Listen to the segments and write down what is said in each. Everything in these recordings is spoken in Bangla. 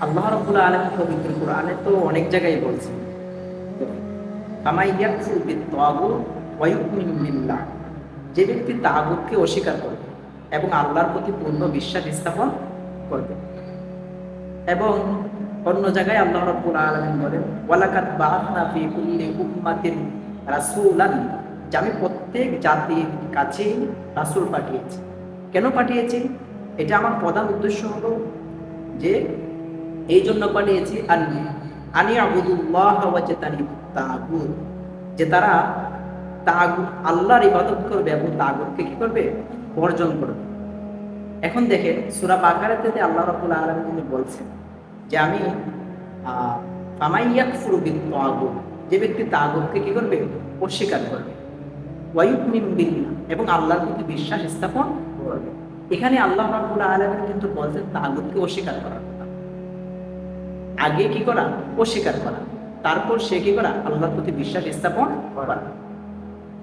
আল্লাহ রব্বুল আলম পবিত্র কোরআনে তো অনেক জায়গায় বলছে। যে ব্যক্তি তাগুতকে অস্বীকার করবে এবং আল্লাহর প্রতি পূর্ণ বিশ্বাস স্থাপন করবে। এবং অন্য জায়গায় আল্লাহ রাব্বুল আলামিন বলেন ওয়ালাকাত বাআথনা ফি কুল্লি উম্মাতিন রাসূলান। যে আমি প্রত্যেক জাতির কাছে রাসূল পাঠিয়েছি। কেন পাঠিয়েছি? এটা আমার প্রধান উদ্দেশ্য হলো যে এই জন্য পাঠিয়েছি আনি আনি আবুদুল্লাহ ওয়াজতানি তাগুত। যে তারা তাগুত, আল্লাহর ইবাদত করবে এবং তাগুতকে কি করবে? বর্জন করবে। এখন দেখেন, সূরা বাকারাতে আল্লাহ রাবুল আলামিন তিনি বলছেন যে আমি ফামাইয়াকফুরু বিত-তাগুত। যে ব্যক্তি তাগুতকে কি করবে? অস্বীকার করবে। ওয়ায়ুমিন বিল্লাহ। এবং আল্লাহর প্রতি বিশ্বাস স্থাপন করবে। এখানে আল্লাহ রাব্বুল আলামিন কিন্তু বলছেন তাগুতকে অস্বীকার করার আগে কি করা? অস্বীকার করা। তারপর সে কি করা? আল্লাহর প্রতি বিশ্বাস স্থাপন করা।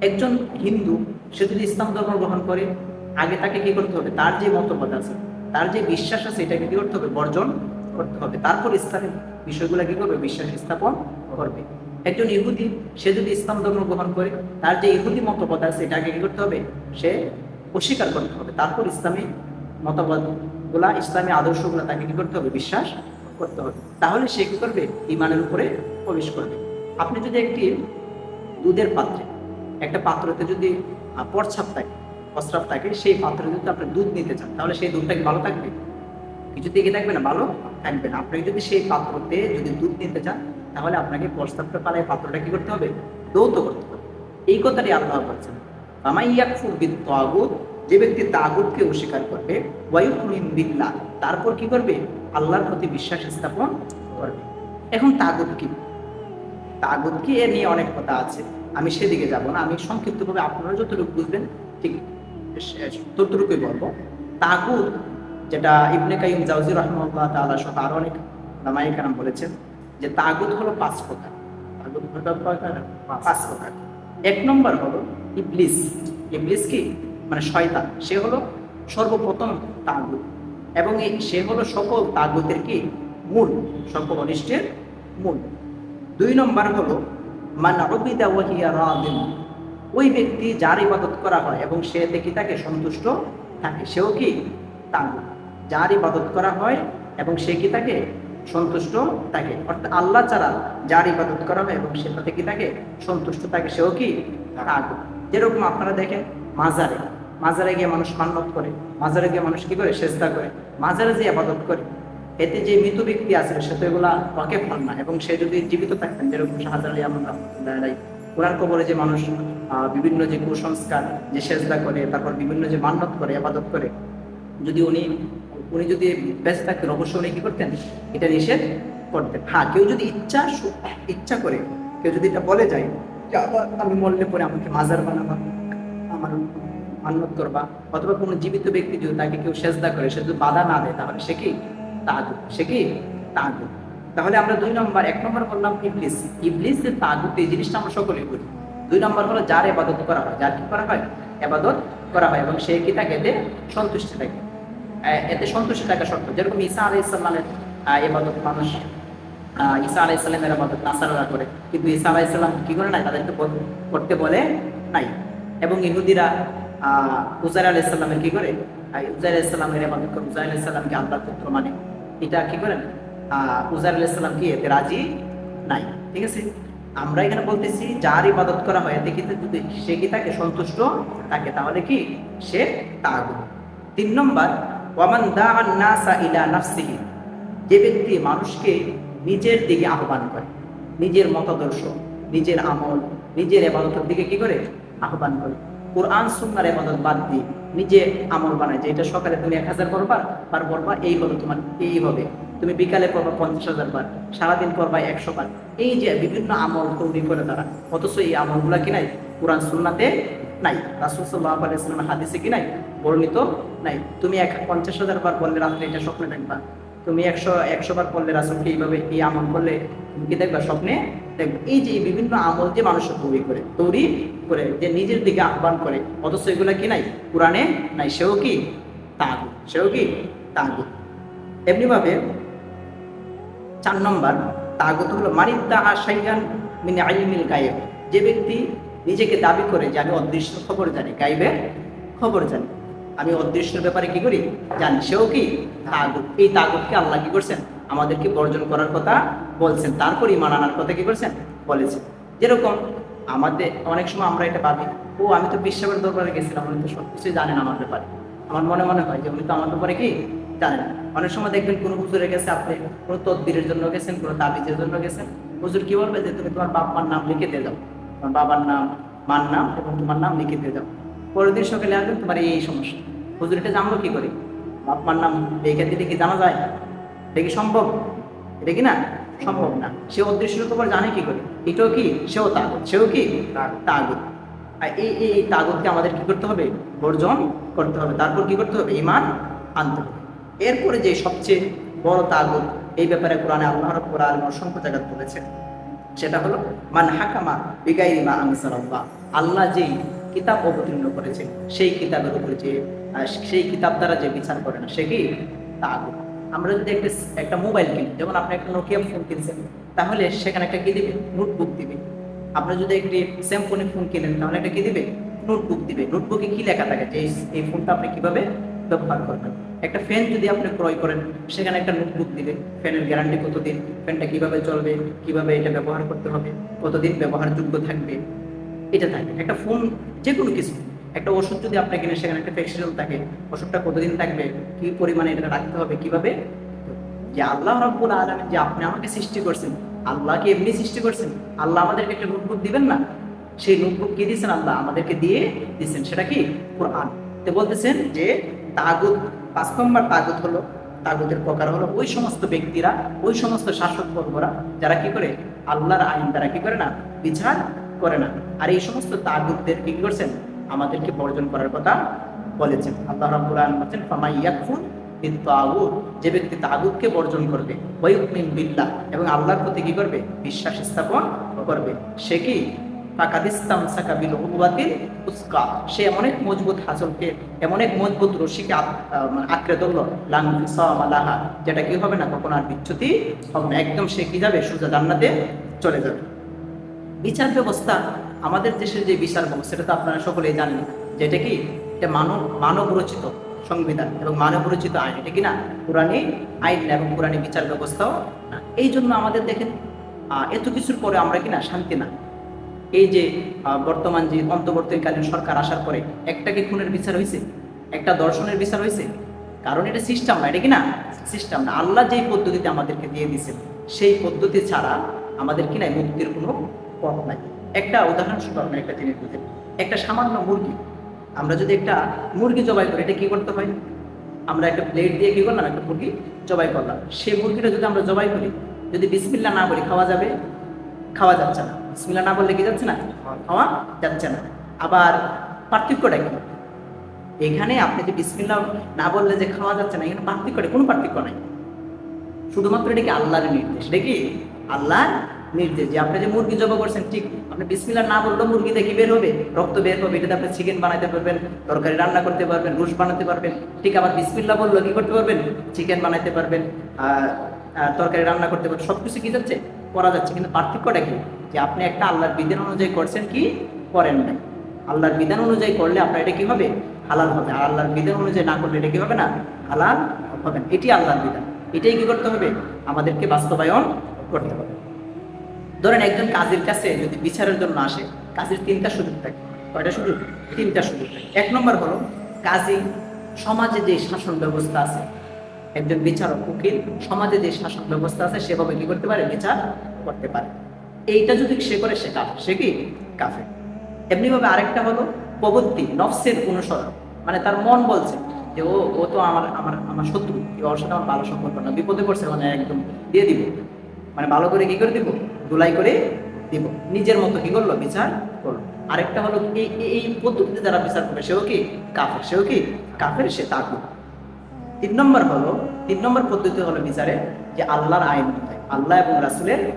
একজন হিন্দু, সে যদি ইসলাম ধর্ম গ্রহণ করে, আগে তাকে কি করতে হবে? তার যে মতবাদ আছে, তার যে বিশ্বাস আছে এটাকে কি করতে হবে? বর্জন করতে হবে। তারপর ইসলামের বিষয়গুলো কি করবে? বিশ্বাস স্থাপন করবে। একজন ইহুদি, সে যদি ইসলাম ধর্ম গ্রহণ করে, তার যে ইহুদি মতবাদ আছে এটাকে কি করতে হবে? সে অস্বীকার করতে হবে। তারপর ইসলামী মতবাদগুলা ইসলামী আদর্শগুলো তাকে কি করতে হবে? বিশ্বাস করতে হবে। তাহলে সে কি করবে? ইমানের উপরে প্রবেশ করবে। আপনি যদি একটি দুধের পাত্রে, একটা পাত্রতে যদি পরছাপ থাকে, প্রস্রাব থাকে, সেই পাত্রে যদি আপনি দুধ নিতে চান, তাহলে সেই দুধটা কি ভালো থাকবে? কিছু কি থাকবে না? ভালো থাকবে না। আপনি যদি সেই পাত্রতে যদি দুধ নিতে চান, তাহলে আপনাকে প্রস্তাবটা পালায় পাত্রটা কি করতে হবে? দৌত করতে হবে। এই কথাটি আল্লাহ বলছেন। আমাই ইয়াকফুর বিদ তাগুত যে ব্যক্তি তাগুতকে অস্বীকার করবে ওয়ায়ুমিন বিল্লাহ, তারপর কি করবে? আল্লাহর প্রতি বিশ্বাস স্থাপন করবে। এখন তাগুত কি? তাগুত কি? এ নিয়ে অনেক কথা আছে। আমি সেদিকে যাব না। আমি সংক্ষিপ্তভাবে আপনারা যতটুকু বুঝবেন, ঠিক ততটুকুই বলব। তাগুত, যেটা ইবনে কাইম জাউজি রহমতুল্লাহ তাআলা সহ আরও অনেক নামাই কারাম বলেছেন, যে তাগুত হলো পাঁচ প্রকার? পাঁচ প্রকার। এক নম্বর হলো ইবলিস। ইবলিস কি? মানে শয়তান। সে হলো সর্বপ্রথম তাগুত। এবং সে হলো সকল তাগুতের কি? মূল, সকল অনিষ্টের মূল। দুই নম্বর হলো, মান ওই ব্যক্তি যার ইবাদত করা হয় এবং সে দেখি তাকে সন্তুষ্ট থাকে, সেও কি? তাগুত যার ইবাদত করা হয় এবং সে কি তাকে? সন্তুষ্ট থাকে। অর্থাৎ আল্লাহ ছাড়া যার ইবাদত করা হয় এবং সে তাতে কি তাকে সন্তুষ্ট থাকে, সেও কি? তাগুত যেরকম আপনারা দেখেন, মাজারে মাজারে গিয়ে মানুষ মান্যত করে, মাজারে গিয়ে মানুষ কি করে? চেষ্টা করে। মাজারে যে আবাদত করে, এতে যে মৃত ব্যক্তি আছে সে তো এগুলা ওয়াকে পান না এবং সে যদি জীবিত থাকতেন, যেরকম ইয়ামুন রহমতুল্লাহ কোরআন কবরে যে মানুষ বিভিন্ন যে কুসংস্কার, যে সেজদা করে, তারপর বিভিন্ন যে মান্যত করে, আবাদত করে, যদি উনি উনি যদি ব্যস্ত থাকতেন, অবশ্যই উনি কি করতেন? এটা নিষেধ করতেন। হ্যাঁ কেউ যদি ইচ্ছা ইচ্ছা করে, কেউ যদি এটা বলে যায় আমি মরলে পরে আমাকে মাজার বানাবা, আমার মান্যত করবা, অথবা কোনো জীবিত ব্যক্তি যদি তাকে কেউ সেজদা করে, সে যদি বাধা না দেয়, তাহলে সে কি? তাগুত। সে কি? তাগুত। তাহলে আমরা দুই নম্বর, এক নম্বর বললাম ইবলিস ইবলিস। যে তাগুত, এই জিনিসটা আমরা সকলেই করি দুই নম্বর হলো যার এবাদত করা হয়। যার কি করা হয়? এবাদত করা হয় এবং সে কি থাকে? এতে সন্তুষ্ট থাকে। এতে সন্তুষ্ট থাকা শর্ত যেরকম ঈসা আলাই ইসলামের এবাদত মানুষ ঈসা আলাই ইসলামের এবাদত নাসারা করে। কিন্তু ঈসা আলাই ইসলাম কি করে নাই? তাদেরকে বল- করতে বলে নাই। এবং ইহুদিরা উজাইর আলাই ইসলামের কি করে? উজাইর ইসলামের এবাদত করে ইসলামকে আল্লাহর পুত্র মানে এটা কি করেন উজাইর ইসলাম কি, এতে রাজি নাই, ঠিক আছে? আমরা এখানে বলতেছি, যার ইবাদত করা হয়, এতে কিন্তু যদি সে কি তাকে সন্তুষ্ট থাকে, তাহলে কি? সে তাগুত তিন নম্বর, ওয়ামান দাআন নাসা যে ব্যক্তি মানুষকে নিজের দিকে আহ্বান করে, নিজের মতাদর্শ, নিজের আমল, নিজের এবাদতের দিকে কি করে? আহ্বান করে। কোরআন, সুন্নার এবাদত বাদ দিয়ে নিজে আমল বানায় যে এটা সকালে তুমি এক হাজার পড়বা বার পড়বা এই হলো তোমার, এই হবে। তুমি বিকালে পড়বা পঞ্চাশ হাজার বার, সারাদিন পড়বা একশো বার। এই যে বিভিন্ন আমল তৈরি করে তারা, অথচ এই আমলগুলা কি নাই? কোরআন, সুন্নাতে নাই। রাসুল সাল্লাহ হাদিসে কি নাই? বর্ণিত নাই। তুমি এক পঞ্চাশ হাজার বার বললে রাত্রে এটা স্বপ্নে দেখবা। তুমি একশো একশো বার পড়লে রাসুলকে এইভাবে এই আমল করলে তুমি কি দেখবা? স্বপ্নে এই যে বিভিন্ন আমল যে মানুষ তৈরি করে তৈরি করে, যে নিজের দিকে আহ্বান করে, অথচ এগুলো কি নাই? কোরআনে নাই, সেও কি? তাগু সেও কি? তাগু এমনিভাবে চার নম্বর, তাগুত হলো মানিদ্দা আশাইয়ান মিনে আইমিল গায়েব। যে ব্যক্তি নিজেকে দাবি করে যে আমি অদৃশ্য খবর জানি গাইবের খবর জানি। আমি অদৃশ্যের ব্যাপারে কি করি? জানি। সেও কি? তাগুত। এই তাগুতকে আল্লাহ কি করছেন? আমাদেরকে বর্জন করার কথা বলছেন। তারপর ইমান আনার কথা কি করছেন বলেছেন। যেরকম আমাদের অনেক সময় আমরা এটা ভাবি, ও, আমি তো বিশ্বের দরবারে গেছিলাম, উনি তো সব কিছুই জানেন আমার ব্যাপারে। আমার মনে মনে হয় যে উনি তো আমার ব্যাপারে কি জানেন। অনেক সময় দেখবেন কোনো হুজুরে গেছে আপনি কোনো তদবিরের জন্য গেছেন, কোনো তাবিজের জন্য গেছেন। হুজুর কি বলবে? যে, তুমি তোমার বাপ মার নাম লিখে দিয়ে দাও। তোমার বাবার নাম, মার নাম এবং তোমার নাম লিখে দিয়ে দাও। পরের দিন সকালে আসবেন, তোমার এই সমস্যা। হুজুর এটা জানলো কি করে? বাপ মার নাম লিখে দিলে কি জানা যায়? এটা কি সম্ভব? এটা কি না? সম্ভব না। সে অদৃশ্য খবর জানে কি করে? এটাও কি? সেও তাগত। সেও কি? তাগত। আর এই এই এই তাগতকে আমাদের কি করতে হবে? বর্জন করতে হবে। তারপর কি করতে হবে? ইমান আনতে হবে। এরপরে যে সবচেয়ে বড় তাগত এই ব্যাপারে কোরআনে আল্লাহ রাব্বুল আলামিন অসংখ্য জায়গা বলেছেন সেটা হলো মান হাকামা বিগাইরি মা আনসারাল্লাহ আল্লাহ যেই কিতাব অবতীর্ণ করেছেন সেই কিতাবের উপরে যে সেই কিতাব দ্বারা যে বিচার করে না সে কি? তাগুত। আমরা যদি একটা একটা মোবাইল কিনি, যেমন আপনি একটা নোকিয়া ফোন কিনছেন, তাহলে সেখানে একটা কি দিবে? নোটবুক দিবে। আপনি যদি একটি স্যামসংয়ের ফোন কিনেন, তাহলে একটা কি দিবে? নোটবুক দিবে। নোটবুকে কি লেখা থাকে? যে এই- ফোনটা আপনি কীভাবে ব্যবহার করবেন? একটা ফ্যান যদি আপনি ক্রয় করেন, সেখানে একটা নোটবুক দিবে। ফ্যানের গ্যারান্টি কতদিন? ফ্যানটা কীভাবে চলবে? কীভাবে এটা ব্যবহার করতে হবে? কতদিন ব্যবহারযোগ্য থাকবে? এটা থাকে। একটা ফোন যে কোনো কিছু। একটা ওষুধ যদি আপনি কিনে সেখানে একটা প্রেসক্রিপশন থাকে, ওষুধটা কতদিন থাকবে, কি পরিমাণে এটা রাখতে হবে, কীভাবে? যে আল্লাহ রাব্বুল আলামিন যে আপনি আমাকে সৃষ্টি করছেন আল্লাহকে এমনি সৃষ্টি করছেন? আল্লাহ আমাদেরকে একটা নোটবুক দিবেন না? সেই নোটবুক কি দিয়েছেন? আল্লাহ আমাদেরকে দিয়ে দিয়েছেন। সেটা কি? কোরআন। তো বলতেছেন যে তাগুত, পাঁচ নম্বর তাগুত হলো, তাগুতের প্রকার হলো ওই সমস্ত ব্যক্তিরা, ওই সমস্ত শাসক বর্গরা, যারা কি করে? আল্লাহর আইন তারা কি করে না? বিচার করে না। আর এই সমস্ত তাগুতদের কি করছেন? আমাদেরকে বর্জন করার কথা বলেছেন। আল্লাহ রাব্বুল আলামিন বলেন ফামাই ইয়াকফুর বিত্তাগুত যে ব্যক্তি তাগুতকে বর্জন করবে ওয়ায়ুমিন বিল্লাহ এবং আল্লাহর প্রতি কি করবে? বিশ্বাস স্থাপন করবে। সে কি? ফাকাদিস্তাম সাকাবিল উবাতিল উসকা। সে এমন এক মজবুত হাসলকে এমন এক মজবুত রশিকে মানে আঁকড়ে ধরলো। লাং লাহা। যেটা কি হবে না, কখনো আর বিচ্যুতি হবে না। একদম সে কি যাবে? সোজা জান্নাতে চলে যাবে। বিচার ব্যবস্থা আমাদের দেশের যে বিচার ব্যবস্থা, সেটা তো আপনারা সকলেই জানেন যেটা কি? এটা মানব মানব রচিত সংবিধান এবং মানব রচিত আইন। এটা কি না? পুরানি আইন না এবং পুরানি বিচার ব্যবস্থাও না। এই জন্য আমাদের দেখেন এত কিছুর পরে আমরা কি না? শান্তি না। এই যে বর্তমান যে অন্তর্বর্তীকালীন সরকার আসার পরে একটা কি খুনের বিচার হয়েছে একটা দর্শনের বিচার হয়েছে কারণ এটা সিস্টেম না, এটা কি না? সিস্টেম না। আল্লাহ যেই পদ্ধতিতে আমাদেরকে দিয়ে দিয়েছেন, সেই পদ্ধতি ছাড়া আমাদের কি নাই? মুক্তির কোনো পথ নাই। একটা উদাহরণ উদাহরণস্বরূপ আপনার একটা জিনিস বুঝেন একটা সামান্য মুরগি। আমরা যদি একটা মুরগি জবাই করি, এটা কি করতে হয়? আমরা একটা প্লেট দিয়ে কি করলাম? একটা মুরগি জবাই করলাম। সেই মুরগিটা যদি আমরা জবাই করি, যদি বিসমিল্লা না বলি, খাওয়া যাবে? খাওয়া যাচ্ছে না। বিসমিল্লা না বললে কি যাচ্ছে না? খাওয়া যাচ্ছে না। আবার পার্থক্যটা কি? এখানে আপনি যে বিসমিল্লা না বললে যে খাওয়া যাচ্ছে না, এখানে পার্থক্যটা কোনো পার্থক্য নাই। শুধুমাত্র এটা কি আল্লাহর নির্দেশ? এটা কি আল্লাহর নির্দেশ যে আপনি যে মুরগি জবা করছেন, ঠিক। আপনি বিসমিল্লা না বললেও মুরগি দেখি বের হবে, রক্ত বের হবে, এটাতে আপনি চিকেন বানাতে পারবেন, তরকারি রান্না করতে পারবেন, রুশ বানাতে পারবেন, ঠিক আবার বিসমিল্লা বলল কি করতে পারবেন? চিকেন বানাতে পারবেন তরকারি রান্না করতে পারবেন সব কিছু কি যাচ্ছে? করা যাচ্ছে, কিন্তু পার্থক্যটা কি? যে আপনি একটা আল্লাহর বিধান অনুযায়ী করছেন কি? করেন না আল্লাহর বিধান অনুযায়ী করলে আপনার এটা কি হবে? হালাল হবে। আর আল্লাহর বিধান অনুযায়ী না করলে এটা কি হবে না? হালাল হবে এটি আল্লাহর বিধান। এটাই কি করতে হবে? আমাদেরকে বাস্তবায়ন করতে হবে। ধরেন একজন কাজের কাছে যদি বিচারের জন্য আসে, কাজের তিনটা সুযোগ থাকে। কয়টা সুযোগ? তিনটা সুযোগ থাকে। এক নম্বর হলো, কাজী সমাজে যে শাসন ব্যবস্থা আছে, একজন বিচারক, উকিল, সমাজে যে শাসন ব্যবস্থা আছে, সেভাবে কি করতে পারে? বিচার করতে পারে। এইটা যদি সে করে, সে কাফে সে কি? কাফে এমনিভাবে আরেকটা হলো, প্রবৃত্তি, নফসের অনুসরণ। মানে তার মন বলছে যে, ও ও তো আমার আমার আমার শত্রু। এই সাথে আমার ভালো সম্পর্ক না। বিপদে পড়ছে মানে একদম দিয়ে দিব। মানে ভালো করে কি করে দিব? ধুলাই করে দিব। নিজের মতো কি করল? বিচার করল। আরেকটা হলো এই, এই- পদ্ধতিতে যারা বিচার করবে, সেও কি কাফের? সেও কি কাফের? সে তাকুব তিন নম্বর হলো, তিন নম্বর পদ্ধতি হলো বিচারে যে আল্লাহর আইন অনুযায়ী, আল্লাহ এবং রাসুলের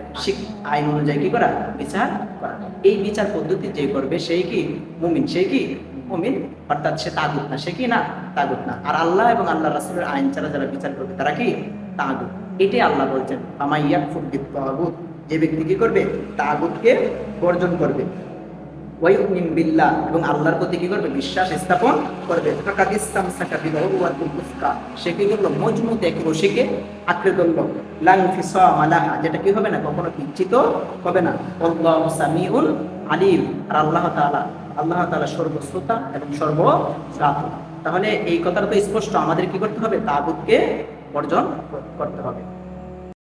আইন অনুযায়ী কি করা? বিচার করা। এই বিচার পদ্ধতি যে করবে সেই কি মুমিন? সেই কি মুমিন? অর্থাৎ সে তাগুত না, সে কি না? তাগুত না। আর আল্লাহ এবং আল্লাহ রাসুলের আইন ছাড়া যারা বিচার করবে, তারা কি? তাগুত। এটাই আল্লাহ বলছেন আমাইয়া ফুদ্দিত তাগুত যে ব্যক্তি কি করবে? তাগুতকে বর্জন করবে। বিল্লাহ, এবং আল্লাহর প্রতি কি করবে? বিশ্বাস স্থাপন করবে। সে কি করল? মজমুত এক রশিকে আঁকড়ে ধরলো। যেটা কি হবে না? কখনো বিচ্ছিত হবে না। আল্লাহু আলিম। আর আল্লাহ তাআলা আল্লাহ তাআলা সর্বশ্রোতা এবং সর্বজ্ঞাত তাহলে এই কথাটা তো স্পষ্ট। আমাদের কি করতে হবে? তাগুতকে বর্জন করতে হবে।